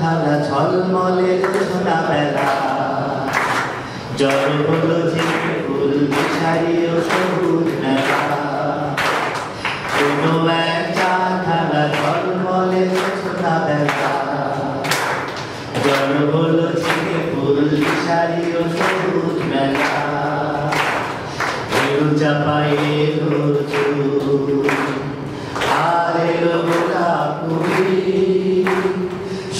খালা ঝলমলে সোনা বেলা জল হলো ঝিকে ফুল ছাড়িয়ে সবুজ মেলা। কোনো এক চাঁদ খালা ঝলমলে সোনা বেলা জল হলো ঝিকে ফুল ছাড়িয়ে সবুজ মেলা। এলো চাপায়ে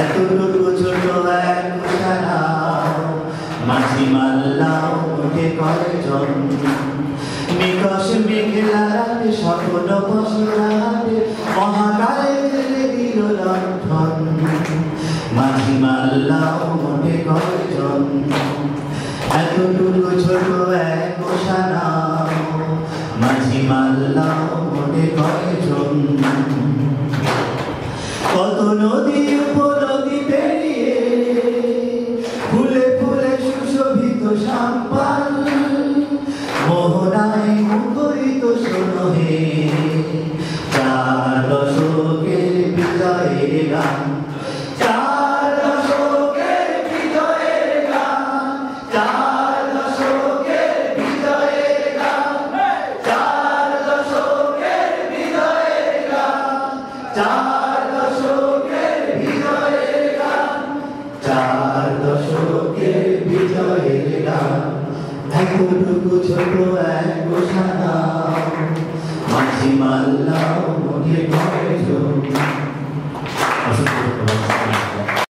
এতটুকু ছোট এক কুসানা মাঝি মাল্লাও উঠে কয়জন হাতে মহাকালে জেলে দিল লণ্ঠন। মাঝি মাল্লাও উঠে কয়জন এতটুকু গান। চার দশকের বিজয়ের গান। চার দশকের বিজয়ের গান। চার দশকের বিজয়ের গান। চার দশকের বিজয়ের গান। চার ছোট এক গোসানা মাঝি মাল্লাও